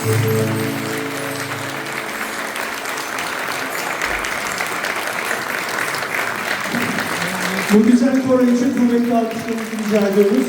Bu güzel koro için kuvvetli alkışlarınızı rica ediyoruz.